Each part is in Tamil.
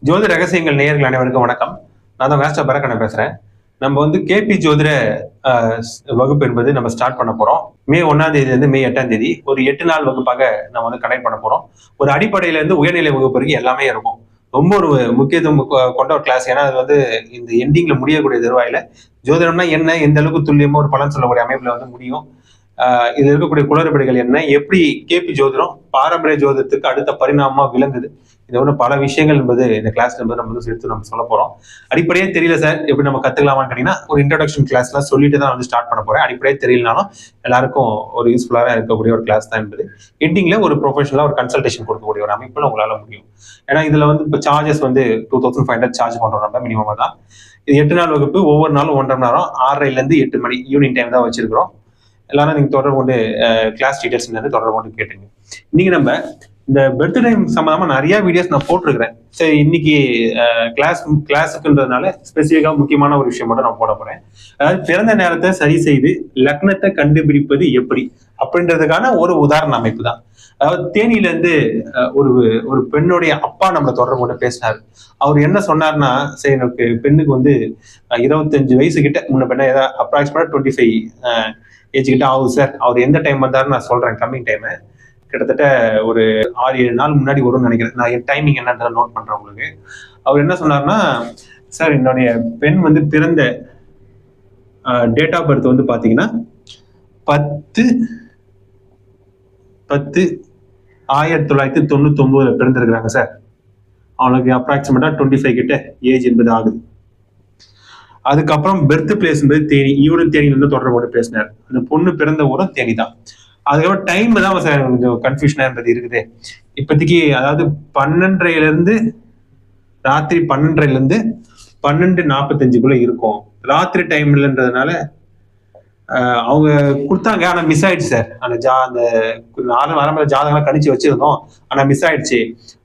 ஜோதி ரகசியங்கள் நேயர்கள் அனைவருக்கும் வணக்கம். நான் தான் மேஸ்டர் பரக்கண்ண பேசுறேன். நம்ம வந்து கேபி ஜோதிட வகுப்பு என்பது நம்ம ஸ்டார்ட் பண்ண போறோம். மே ஒன்னாம் தேதியில இருந்து மே எட்டாம் தேதி ஒரு எட்டு நாள் வகுப்பாக நம்ம வந்து கனெக்ட் பண்ண போறோம். ஒரு அடிப்படையில இருந்து உயர்நிலை வகுப்பு வரைக்கும் எல்லாமே இருக்கும். ரொம்ப ஒரு முக்கியத்துவம் கொ- கொண்ட ஒரு கிளாஸ் ஏன்னா அது வந்து இந்த எண்டிங்ல முடியக்கூடிய தருவாயில ஜோதிடம்னா என்ன எந்த அளவுக்கு துல்லியமா ஒரு பலன் சொல்லக்கூடிய அமைப்புல வந்து முடியும். இதில் இருக்கக்கூடிய குளறுபடிகள் என்ன எப்படி கேபி ஜோதிடம் பாரம்பரிய ஜோதிடத்துக்கு அடுத்த பரிணாமமா விளங்குது இதை ஒன்று பல விஷயங்கள் என்பது இந்த கிளாஸ்ல என்பது நம்ம வந்து சேர்த்து நம்ம சொல்ல போறோம். அடிப்படையே தெரியல சார் எப்படி நம்ம கத்துக்கலாமான்னு கேட்டீங்கன்னா ஒரு இன்ட்ரடக்ஷன் கிளாஸ்ல சொல்லிட்டு தான் வந்து ஸ்டார்ட் பண்ண போறேன். அடிப்படையே தெரியலனாலும் எல்லாருக்கும் ஒரு யூஸ்ஃபுல்லாக இருக்கக்கூடிய ஒரு கிளாஸ் தான் என்பது. எண்டிங்ல ஒரு ப்ரொஃபஷனலா ஒரு கன்சல்டேஷன் கொடுக்கக்கூடிய ஒரு அமைப்புல உங்களால முடியும். ஏன்னா இதுல வந்து இப்போ சார்ஜஸ் வந்து two thousand five hundred charge பண்றோம் நம்ம மினிமமா தான். இது எட்டு நாள் வகுப்பு ஒவ்வொரு நாளும் ஒன்றரை நேரம். ஆறரைல இருந்து எட்டு மணி ஈவினிங் டைம் தான் வச்சிருக்கிறோம். எல்லாரும் நீங்க தொடர்பு கொண்டு கிளாஸ் டீடைல்ஸ் வந்து தொடர்பு கொண்டு கேட்டுங்க. இன்னைக்கு நம்ம இந்த பர்த்டே சம்பந்தமா நிறைய வீடியோஸ் நான் போட்டிருக்கிறேன். சரி இன்னைக்கு கிளாஸ் கிளாஸுக்குன்றதுனால ஸ்பெசிஃபிக்காக முக்கியமான ஒரு விஷயம் மட்டும் நான் போட போறேன். அதாவது பிறந்த நேரத்தை சரி செய்து லக்னத்தை கண்டுபிடிப்பது எப்படி? அப்படின்றதுக்கான ஒரு உதாரண அமைப்பு தான். அதாவது தேனியிலேருந்து ஒரு ஒரு பெண்ணுடைய அப்பா நம்மளை தொடர்பு கொண்டு பேசினார். அவர் என்ன சொன்னார்னா சரி எனக்கு பெண்ணுக்கு வந்து இருபத்தஞ்சு வயசு கிட்ட முன்ன பெண்ணை ஏதாவது அப்ராக்சிமேட்டாக டுவெண்ட்டி ஃபைவ் ஏஜ் கிட்ட ஆகுது சார் அவர் எந்த டைம் வந்தாருன்னு நான் சொல்றேன் கம்மிங் டைமு கிட்டத்தட்ட ஒரு ஆறு ஏழு நாள் முன்னாடி வரும்னு நினைக்கிறேன். நான் என் டைமிங் என்னன்றதை நோட் பண்றேன் உங்களுக்கு. அவர் என்ன சொன்னார்னா சார் என்னுடைய பெண் வந்து பிறந்த டேட் ஆஃப் பர்த் வந்து பாத்தீங்கன்னா பத்து பத்து ஆயிரத்தி தொள்ளாயிரத்தி தொண்ணூத்தி ஒன்பதுல பிறந்திருக்கிறாங்க சார் அவனுக்கு அப்ராக்சிமேட்டா டுவெண்ட்டி ஃபைவ் கிட்ட ஏஜ் என்பது ஆகுது. அதுக்கப்புறம் பெர்த் பிளேஸ் என்பது தேனி. இவரும் தேனியிலிருந்து தொடர்பு கொண்டு பேசினார். அந்த பொண்ணு பிறந்த ஊரும் தேனி தான் அதுக்கப்புறம் டைம் தான் சார் கொஞ்சம் கன்ஃபியூஷனாக இருந்தது இருக்குது. இப்போதைக்கு அதாவது பன்னெண்டரைலேருந்து ராத்திரி பன்னெண்டரைலேருந்து பன்னெண்டு நாற்பத்தஞ்சுக்குள்ளே இருக்கும். ராத்திரி டைம்லன்றதுனால இல்லைன்றதுனால அவங்க கொடுத்தாங்க ஆனால் மிஸ் ஆயிடுச்சு சார் அந்த ஜா அந்த நாலு வரம்பு ஜாதகம்லாம் கணிச்சு வச்சிருந்தோம் ஆனால் மிஸ் ஆயிடுச்சு.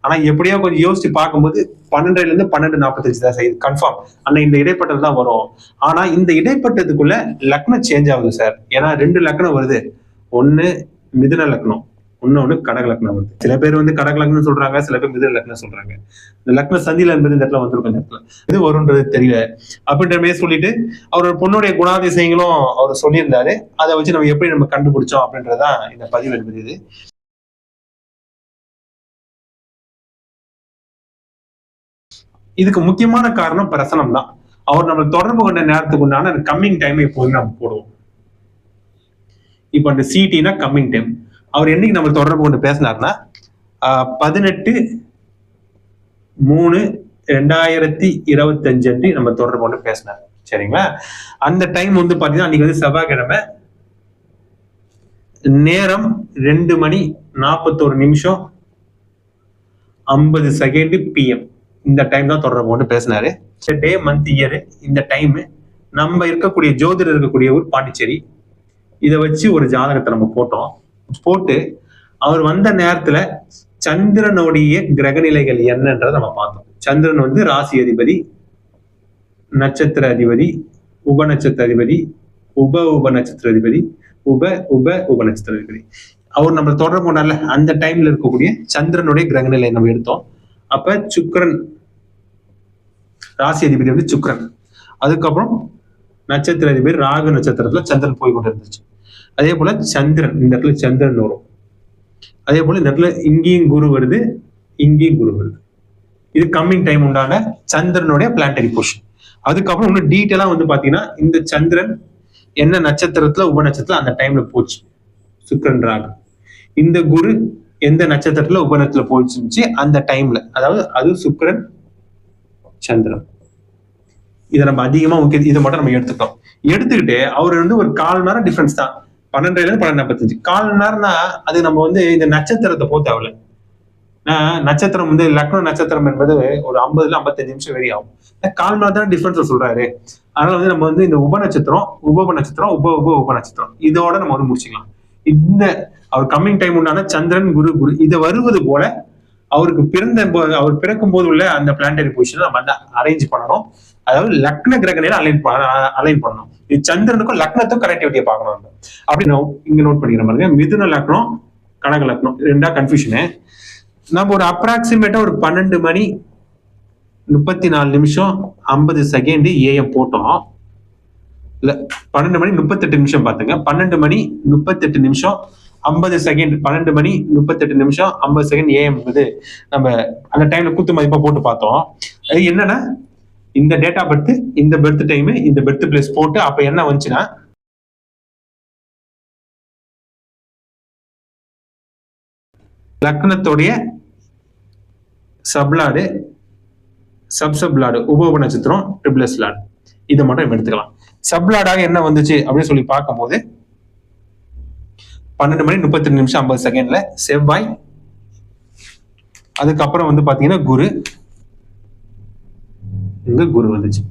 ஆனால் எப்படியோ கொஞ்சம் யோசிச்சு பார்க்கும்போது பன்னெண்டுலேருந்து பன்னெண்டு நாற்பத்தஞ்சு தான் சார் இது கன்ஃபார்ம் ஆனால் இந்த இடைப்பட்டது தான் வரும். ஆனால் இந்த இடைப்பட்டதுக்குள்ள லக்னம் சேஞ்ச் ஆகுது சார் ஏன்னா ரெண்டு லக்னம் வருது. ஒன்னு மிதுன லக்னம் இன்னொன்னு கடக லக்னம் வருது சில பேர் வந்து கடக லக்னம் சொல்றாங்க சில பேர் மிதுன லக்னம் சொல்றாங்க. இந்த லக்ன சந்தியில என்பது இந்த இடத்துல வந்திருக்கும் இந்த இடத்துல. இது வரும்ன்றது தெரியல. அப்படின்ற மாதிரி சொல்லிட்டு அவரோட பொண்ணுடைய குணாதிசயங்களும் அவர் சொல்லியிருந்தாரு. அதை வச்சு நம்ம எப்படி நம்ம கண்டுபிடிச்சோம் அப்படின்றதான் இந்த பதிவு என்பது இது. இதுக்கு முக்கியமான காரணம் பிரசனம் தான் அவர் நம்ம தொடர்பு கொண்ட நேரத்துக்கு உண்டான கம்மிங் டைம் எப்போதும் நம்ம போடுவோம். இப்போ அந்த சிடினா கம்மிங் டைம் அவர் என்னைக்கு நம்ம தொடர்பு கொண்டு பேசினார்னா பதினெட்டு மூணு ரெண்டாயிரத்தி இருபத்தஞ்சு அன்று நம்ம தொடர்பு கொண்டு பேசினார். சரிங்களா? அந்த டைம் வந்து பாத்தீங்கன்னா அன்னைக்கு வந்து செவ்வாய்க்கிழமை நேரம் ரெண்டு மணி நாற்பத்தோரு நிமிஷம் ஐம்பது செகண்ட் பிஎம் இந்த டைம் தான் தொடர்பு கொண்டு பேசினாரு. டே மந்த் இயர் இந்த டைம் நம்ம இருக்கக்கூடிய ஜோதிடர் இருக்கக்கூடிய ஊர் பாண்டிச்சேரி. இதை வச்சு ஒரு ஜாதகத்தை நம்ம போட்டோம். போட்டு அவர் வந்த நேரத்துல சந்திரனுடைய கிரகநிலைகள் என்னன்றதை நம்ம பார்த்தோம். சந்திரன் வந்து ராசி அதிபதி நட்சத்திர அதிபதி உப நட்சத்திர அதிபதி உப உப நட்சத்திர அதிபதி உப உப உப நட்சத்திர அதிபதி. அவர் நம்ம தொடர்பு கொண்டால அந்த டைம்ல இருக்கக்கூடிய சந்திரனுடைய கிரகநிலை நம்ம எடுத்தோம். அப்ப சுக்கரன் ராசி அதிபதி வந்து சுக்கரன். அதுக்கப்புறம் நட்சத்திர அதிபதி ராகு நட்சத்திரத்துல சந்திரன் போய் கொண்டு இருந்துச்சு அதே போல சந்திரன் இந்த இடத்துல சந்திரன் வரும். அதே போல இந்த இடத்துல இங்கேயும் குரு வருது இங்கேயும் குரு வருது. இது கம்மிங் டைம் உண்டான சந்திரனுடைய பிளான்டரி பொசிஷன் அதுக்கப்புறம் இன்னும் டீட்டெயிலா வந்து பாத்தீங்கன்னா இந்த சந்திரன் என்ன நட்சத்திரத்துல உப நட்சத்திரத்துல அந்த டைம்ல போச்சு. சுக்கிரன் ராகு. இந்த குரு எந்த நட்சத்திரத்துல உபநத்துல போச்சுச்சு அந்த டைம்ல அதாவது அது சுக்கிரன் சந்திரன். இதை நம்ம அதிகமா முக்கிய இதை மட்டும் நம்ம எடுத்துட்டோம் எடுத்துக்கிட்டு அவர் வந்து ஒரு கால் நேரம் டிஃபரன்ஸ் தான். பன்னெண்டுல இருந்து பன்னெண்டு நாற்பத்தஞ்சு கால் மணி நேரம்னா அது நம்ம வந்து இந்த நட்சத்திரத்தை போ தேவையில்ல. நட்சத்திரம் வந்து லக்னோ நட்சத்திரம் என்பது ஒரு ஐம்பதுல ஐம்பத்தஞ்சு நிமிஷம் வெறி ஆகும். கால் மணி நேரம் தான் டிஃபரன்ஸ் சொல்றாரு. அதனால வந்து நம்ம வந்து இந்த உப நட்சத்திரம் உப உப நட்சத்திரம் உப உப உப நட்சத்திரம். இதோட நம்ம வந்து முடிச்சுக்கலாம். இந்த அவர் கம்மிங் டைம் உண்டான சந்திரன் குரு குரு இதை வருவது போல அவருக்கு பிறந்த அவர் பிறக்கும் போது உள்ள அந்த பிளானடரி பொசிஷன் நம்ம வந்து அரேஞ்ச் பண்ணணும். அதாவது லக்ன கிரகணையில அலைன் அலைன் பண்ணணும். இது சந்திரனுக்கும் லக்னத்துக்கும் கனெக்டிவிட்டியை பார்க்கணும் அப்படி நான் இங்க நோட் பண்ணிக்கிற பாருங்க. மிதுன லக்னம் கனக லக்னம் ரெண்டா கன்ஃபியூஷனு நம்ம ஒரு அப்ராக்சிமேட்டா ஒரு பன்னெண்டு மணி முப்பத்தி நாலு நிமிஷம் ஐம்பது செகண்ட் ஏஎம் போட்டோம். இல்ல பன்னெண்டு மணி முப்பத்தெட்டு நிமிஷம் பாத்துங்க பன்னெண்டு மணி முப்பத்தெட்டு நிமிஷம் ஐம்பது செகண்ட் பன்னெண்டு மணி முப்பத்தெட்டு நிமிஷம் ஐம்பது செகண்ட் ஏஎம் இது நம்ம அந்த டைம்ல குத்து மதிப்பா போட்டு பார்த்தோம். அது என்னன்னா இந்த டேட்டா பர்த் இந்த பெர்த் டைம் இந்த பெர்த் பிளேஸ் போட்டு அப்ப என்ன வந்துச்சுன்னா லக்னத்துடைய சப்லாடு சப் சப்லாடு உபோப நட்சத்திரம் ட்ரிபிள்எஸ் லாட். இதை மட்டும் நம்ம எடுத்துக்கலாம். சப்லாடாக என்ன வந்துச்சு அப்படின்னு சொல்லி பார்க்கும்போது பன்னெண்டு மணி முப்பத்தி ரெண்டு நிமிஷம் ஐம்பது செகண்ட்ல செவ்வாய். அதுக்கப்புறம் வந்து பாத்தீங்கன்னா குரு. இங்க குரு வந்துச்சு.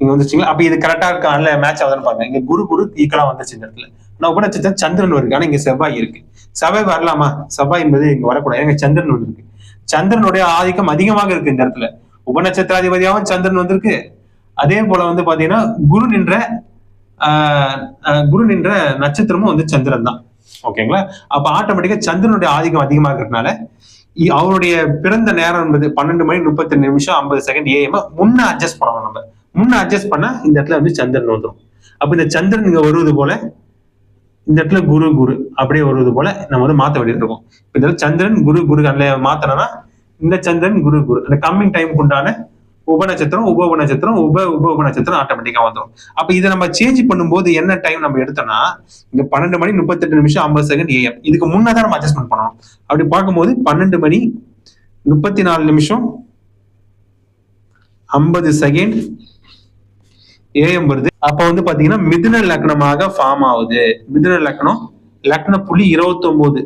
இங்க வந்துச்சுங்களா? அப்ப இது கரெக்டா இருக்கா? இல்ல மேட்ச் ஆகுதுன்னு பாருங்க. இங்க குரு குரு ஈக்குவலா வந்துச்சு இந்த இடத்துல. நான் உபநட்சத்திரம் சந்திரன் இருக்கு ஆனா இங்க செவ்வாய் இருக்கு. செவ்வாய் வரலாமா? செவ்வாய் என்பது இங்க வரக்கூடாது. இங்க சந்திரன் ஒன்று இருக்கு சந்திரனுடைய ஆதிக்கம் அதிகமாக இருக்கு இந்த இடத்துல. உபநட்சத்திராதிபதியாகவும் சந்திரன் வந்திருக்கு. அதே போல வந்து பாத்தீங்கன்னா குரு நின்ற ஆஹ் குரு நின்ற நட்சத்திரமும் வந்து சந்திரன் தான். ஓகேங்களா? அப்ப ஆட்டோமேட்டிக்கா சந்திரனுடைய ஆதிக்கம் அதிகமா இருக்கிறதுனால இ- அவருடைய பிறந்த நேரம் என்பது பன்னெண்டு மணி முப்பத்தி நிமிஷம் ஐம்பது செகண்ட் ஏஎம் முன்ன அட்ஜஸ்ட் பண்ணணும் நம்ம. முன்ன அட்ஜஸ்ட் பண்ணா இந்த இடத்துல வந்து சந்திரன் வந்துடும் அப்ப இந்த சந்திரன் இங்க வருவது போல இந்த இடத்துல குரு குரு அப்படியே வருவது போல நம்ம வந்து மாத்த வேண்டியது இருக்கும். இந்த சந்திரன் குரு குரு அதுல மாத்தனா இந்த சந்திரன் குரு குரு. அந்த கம்மிங் டைமுக்கு உண்டான உப நட்சத்திரம் உப உப நட்சத்திரம் உப உப உப நட்சத்திரம் ஆட்டோமேட்டிக்கா வந்துடும் அப்ப இதை நம்ம சேஞ்ச் பண்ணும்போது என்ன டைம் நம்ம எடுத்தோம்னா இங்க பன்னெண்டு மணி முப்பத்தெட்டு நிமிஷம் ஐம்பது செகண்ட் ஏஎம் இதுக்கு முன்னதான் நம்ம அட்ஜஸ்ட்மெண்ட் பண்ணணும். அப்படி பார்க்கும்போது பன்னெண்டு மணி முப்பத்தி நாலு நிமிஷம் ஐம்பது செகண்ட் ஏஎம் வருது. அப்ப வந்து பாத்தீங்கன்னா மிதுன லக்னமாக ஃபார்ம் ஆகுது. மிதுன லக்னம் லக்ன புள்ளி இருபத்தி ஒன்பது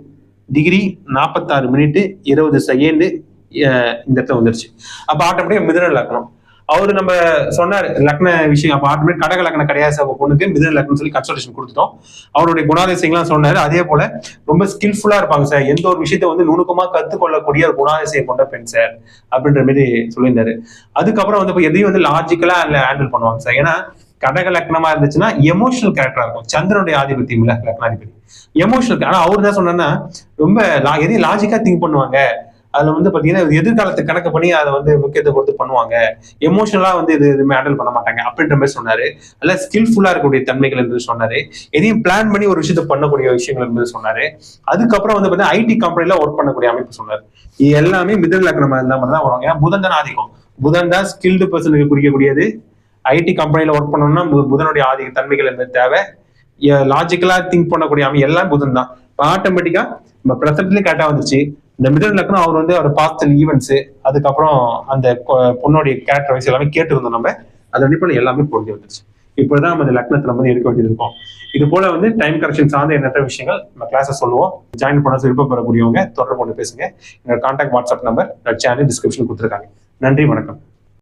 டிகிரி நாற்பத்தாறு மினிட் இருபது செகண்ட் இந்த இடத்துல வந்துருச்சு. அப்ப ஆட்டோமேட்டிக்கா மிதுன லக்னம் அவர் நம்ம சொன்னார் லக்ன விஷயம் அப்ப ஆட்டோமேட்டிக் கடக லக்னம் கிடையாது சார் பொண்ணுக்கு மிதன லக்னம் சொல்லி கன்சல்டேஷன் கொடுத்துட்டோம். அவருடைய குணாதிசயங்கள்லாம் சொன்னாரு அதே போல ரொம்ப ஸ்கில்ஃபுல்லா இருப்பாங்க சார். எந்த ஒரு விஷயத்தை வந்து நுணுக்கமா கத்துக்கொள்ளக்கூடிய ஒரு குணாதிசயம் கொண்ட பெண் சார் அப்படின்ற மாதிரி சொல்லியிருந்தாரு. அதுக்கப்புறம் வந்து இப்போ எதையும் வந்து லாஜிக்கலா ஹேண்டில் பண்ணுவாங்க சார். ஏன்னா கடக லக்னமா இருந்துச்சுன்னா எமோஷனல் கேரக்டரா இருக்கும். சந்திரனுடைய ஆதிபத்தியம் இல்ல லக்னாதிபதி. எமோஷனல் ஆனா அவர் தான் சொன்னா ரொம்ப லா- எதையும் லாஜிக்கா திங்க் பண்ணுவாங்க. அதுல வந்து பாத்தீங்கன்னா எதிர்காலத்தை கணக்கு பண்ணி அதை வந்து முக்கியத்துவம் கொடுத்து பண்ணுவாங்க. எமோஷனலா வந்து இது எதுவுமே ஹேண்டில் பண்ண மாட்டாங்க. அப்படின்ற மாதிரி சொன்னாரு. நல்ல ஸ்கில்ஃபுல்லா இருக்கக்கூடிய தன்மைகள் என்று சொன்னாரு. எதையும் பிளான் பண்ணி ஒரு விஷயத்தை பண்ணக்கூடிய விஷயங்கள் என்று சொன்னாரு. அதுக்கப்புறம் வந்து பாத்தீங்கன்னா ஐடி கம்பெனில ஒர்க் பண்ணக்கூடிய அமைப்பு சொன்னார். இது எல்லாமே மிதல் லக்னமா இருந்த மாதிரி தான் வரும் ஏன்னா புதன் தான் ஆதிக்கம்? புதன் தான் ஸ்கில்டு பர்சனுக்கு குறிக்கக்கூடியது. ஐடி கம்பெனில ஒர்க் பண்ணணும்னா புதனுடைய ஆதிக்க தன்மைகள் என்பது தேவை? லாஜிக்கலா திங்க் பண்ணக்கூடிய அமை எல்லாம் புதன் தான் ஆட்டோமேட்டிக்கா நம்ம பிரசன்ட்லயும் கரெக்டா வந்துச்சு இந்த மிதல் லக்னம் அவர் வந்து அவர் பாஸ்டல் ஈவெண்ட்ஸ் அதுக்கப்புறம் அந்த பொண்ணுடைய கேரக்டர் வைஸ் எல்லாமே கேட்டிருந்தோம் நம்ம. அது அடிப்படையில் எல்லாமே புரிஞ்சு வந்துருச்சு. இப்படிதான் நம்ம இந்த லக்னத்துல வந்து எடுக்க வேண்டியது இருக்கும். இது போல வந்து டைம் கரெக்ஷன் சார்ந்த எண்ணற்ற விஷயங்கள் நம்ம கிளாஸை சொல்லுவோம். ஜாயின் பண்ண விருப்பப்படக்கூடியவங்க தொடர்பு கொண்டு பேசுங்க. என்னோட contact WhatsApp number channel description கொடுத்துருக்காங்க. நன்றி வணக்கம்.